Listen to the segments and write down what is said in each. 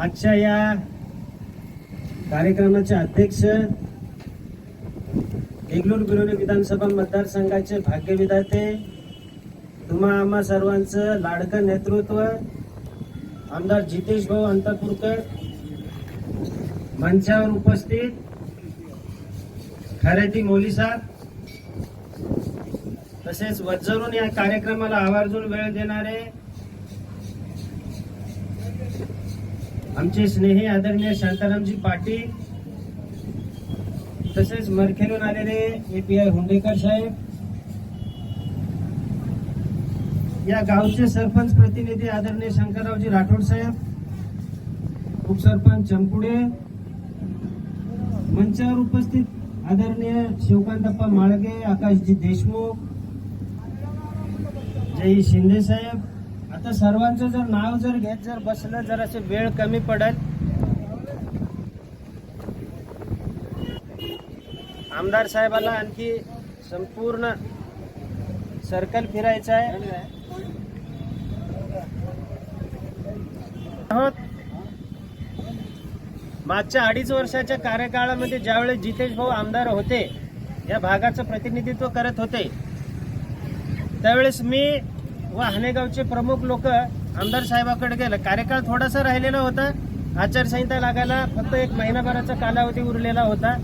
आजच्या या कार्यक्रमाचे अध्यक्ष देगलूर बिरोली विधानसभा मतदारसंघाचे भाग्यविधाते तुम्हा आम्हा सर्वांचं लाडकं नेतृत्व आमदार जितेश भाऊ अंतापूरकर मंचावर उपस्थित खरेदी मोली साहेब तसेच वज्जरून या कार्यक्रमाला आवर्जून वेळ देणारे आमचे स्नेही आदरणीय शांतारामजी पाटील तसेच मरखेलून आलेले ए पी आय हुंडेकर साहेब या गावचे सरपंच प्रतिनिधी आदरणीय शंकररावजी राठोड साहेब उपसरपंच चंपुडे मंचावर उपस्थित आदरणीय शिवकांतप्पा माळगे आकाशजी देशमुख जय शिंदे साहेब आता सर्वांचं जर नाव जर घेत जर बसलं जर असे वेळ कमी पडेल. आमदार साहेबाला आणखी संपूर्ण सर्कल फिरायचं आहे. मागच्या अडीच वर्षाच्या कार्यकाळामध्ये ज्यावेळेस जितेश भाऊ आमदार होते या भागाचं प्रतिनिधित्व करत होते त्यावेळेस मी व हानेगावचे प्रमुख लोक आमदार साहेबाकडे गेलं. कार्यकाळ थोडासा राहिलेला होता. आचारसंहिता लागायला फक्त एक महिनाभराचा कालावधी उरलेला होता.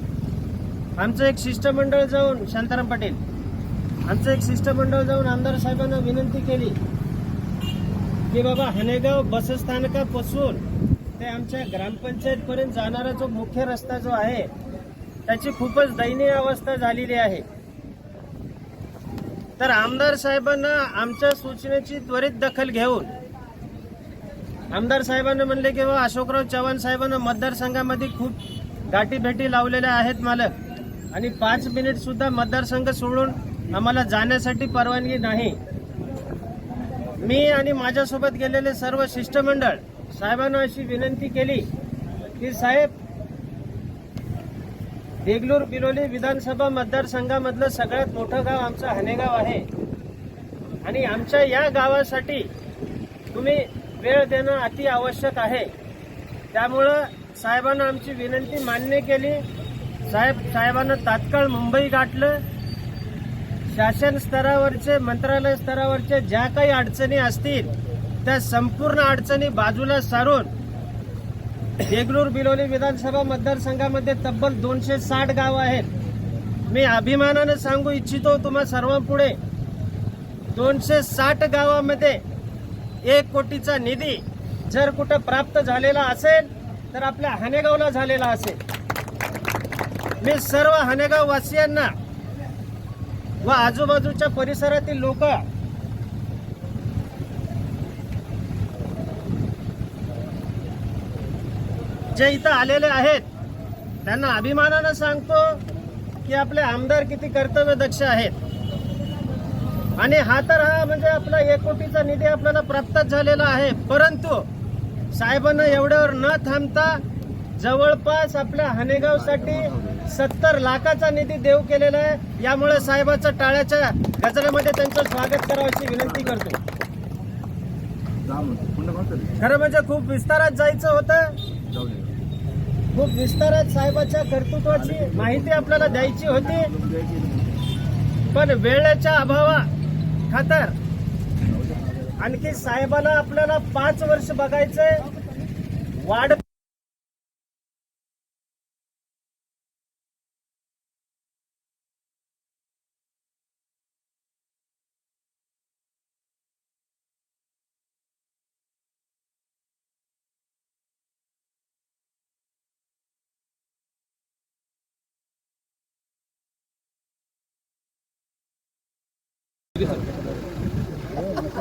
आमचं एक शिष्टमंडळ जाऊन शांताराम पाटील आमचं एक शिष्टमंडळ जाऊन आमदार साहेबांना विनंती केली की बाबा हनेगाव बसस्थानकापासून ते आमच्या ग्रामपंचायतपर्यंत जाणारा जो मुख्य रस्ता जो आहे त्याची खूपच दयनीय अवस्था झालेली आहे. तर आमदार साहेबांना आमच्या सूचनेची त्वरित दखल घेऊन आमदार साहेबांना म्हणले की हो, अशोकराव चव्हाण साहेबांना मतदारसंघामध्ये खूप गाठीभेटी लावलेल्या आहेत मालक आणि पाच मिनिट सुद्धा मतदारसंघ सोडून आम्हाला जाण्यासाठी परवानगी नाही. मी आणि माझ्यासोबत गेलेले सर्व शिष्टमंडळ साहेबांना अशी विनंती केली की साहेब देगलूर बिलोली विधानसभा मतदारसंघामधलं सगळ्यात मोठं गाव आमचं हनेगाव आहे. आणि आमच्या या गावासाठी तुम्ही वेळ देणं अति आवश्यक आहे. त्यामुळं साहेबांना आमची विनंती मान्य केली. साहेब साहेबांना तात्काळ मुंबई गाठलं. शासन स्तरावरचे मंत्रालय स्तरावरचे ज्या काही अडचणी असतील त्या संपूर्ण अडचणी बाजूला सारून देगलूर बिलोली विधानसभा मतदारसंघामध्ये तब्बल दोनशे साठ गाव आहेत. मी अभिमानानं सांगू इच्छितो तुम्हा सर्वांपुढे दोनशे साठ गावामध्ये एक कोटीचा निधी जर कुठं प्राप्त झालेला असेल तर आपल्या हनेगावला झालेला असेल. मी सर्व हनेगाव वासियांना व आजूबाजूच्या परिसरातील लोक जे इथं आलेले आहेत त्यांना अभिमानानं सांगतो की आपले आमदार किती कर्तव्यदक्ष आहेत. आणि हा तर हा म्हणजे आपला एक कोटीचा निधी आपल्याला प्राप्तच झालेला आहे. परंतु साहेबांना एवढ्यावर न थांबता जवळपास आपल्या हनेगावसाठी सत्तर लाखाचा निधी देऊ केलेला आहे. यामुळे साहेबाचं टाळ्याच्या गजरामध्ये त्यांचं स्वागत करावयाची विनंती करतो. खरं म्हणजे खूप विस्तारात जायचं होतं. खूप विस्तारात साहेबाच्या कर्तृत्वाची माहिती आपल्याला द्यायची होती. पण वेळेच्या अभावा खातर आणखी साहेबाला आपल्याला पाच वर्ष बघायचंय. वाढ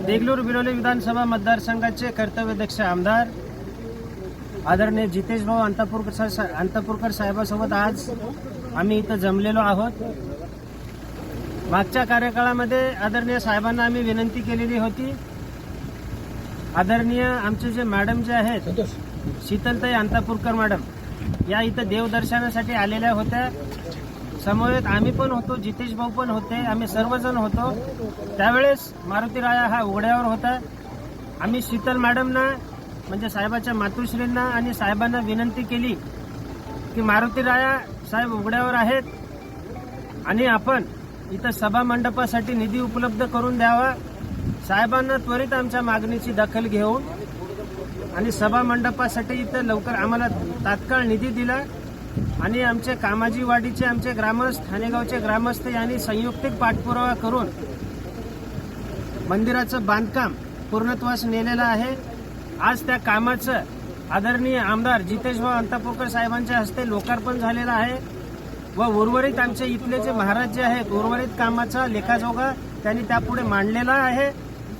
देगलूर बिलोली विधानसभा मतदारसंघाचे कर्तव्यदक्ष आमदार आदरणीय जितेश भाऊ अंतापूरकर अंतापूरकर साहेबासोबत आज आम्ही इथं जमलेलो आहोत. मागच्या कार्यकाळामध्ये आदरणीय साहेबांना आम्ही विनंती केलेली होती. आदरणीय आमचे जे मॅडम जे आहेत शीतलताई अंतापूरकर मॅडम या इथं देवदर्शनासाठी आलेल्या होत्या. समवेत आम्ही पण होतो जितेश भाऊ पण होते आम्ही सर्वजण होतो. त्यावेळेस मारुती राया हा उघड्यावर होता. आम्ही शीतल मॅडमना म्हणजे साहेबाच्या मातोश्रींना आणि साहेबांना विनंती केली की मारुती राया साहेब उघड्यावर आहेत आणि आपण इथं सभा मंडपासाठी निधी उपलब्ध करून द्यावा. साहेबांना त्वरित आमच्या मागणीची दखल घेऊन आणि सभा मंडपासाठी इथं लवकर आम्हाला तात्काळ निधी दिला. आणि आमचे कामाजी वाडीचे आमचे ग्रामस्थ ठाणेगावचे ग्रामस्थ यांनी संयुक्तिक पाठपुरावा करून मंदिराचं बांधकाम पूर्णत्वास नेलेलं आहे. आज त्या कामाचं आदरणीय आमदार जितेशभाऊ अंतापूरकर साहेबांच्या हस्ते लोकार्पण झालेलं आहे व उर्वरित आमचे इथले जे महाराज जे आहेत उर्वरित कामाचा लेखाजोगा त्यांनी त्यापुढे मांडलेला आहे.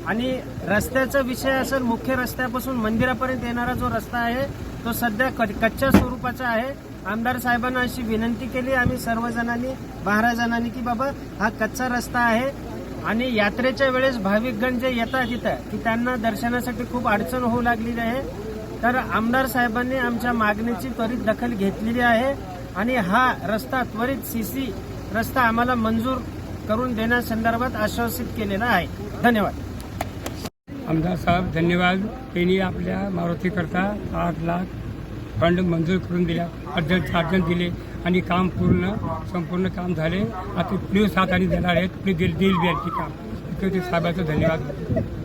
आणि रस्त्याचा विषय असेल मुख्य रस्त्यापासून मंदिरापर्यंत येणारा जो रस्ता आहे तो सध्या क- कच्च्या स्वरूपाचा आहे. आमदार साहेबांना अशी विनंती केली आम्ही सर्वजणांनी बारा जणांनी की बाबा हा कच्चा रस्ता आहे आणि यात्रेच्या वेळेस भाविकगण जे येतात तिथं की त्यांना दर्शनासाठी खूप अडचण होऊ लागलेली आहे. तर आमदार साहेबांनी आमच्या मागणीची त्वरित दखल घेतलेली आहे आणि हा रस्ता त्वरित सीसी रस्ता आम्हाला मंजूर करून देण्यासंदर्भात आश्वासित केलेला आहे. धन्यवाद. आमदार साहेब धन्यवाद. त्यांनी आपल्या मारुतीकरता आठ लाख फंड मंजूर करून दिल्या. अर्जंट चार्जन दिले आणि काम पूर्ण संपूर्ण काम झाले. आता पुढील सात आणि देणार आहेत. पुढे दिल दिल बी काम. इतकं ते साहेबाचं धन्यवाद.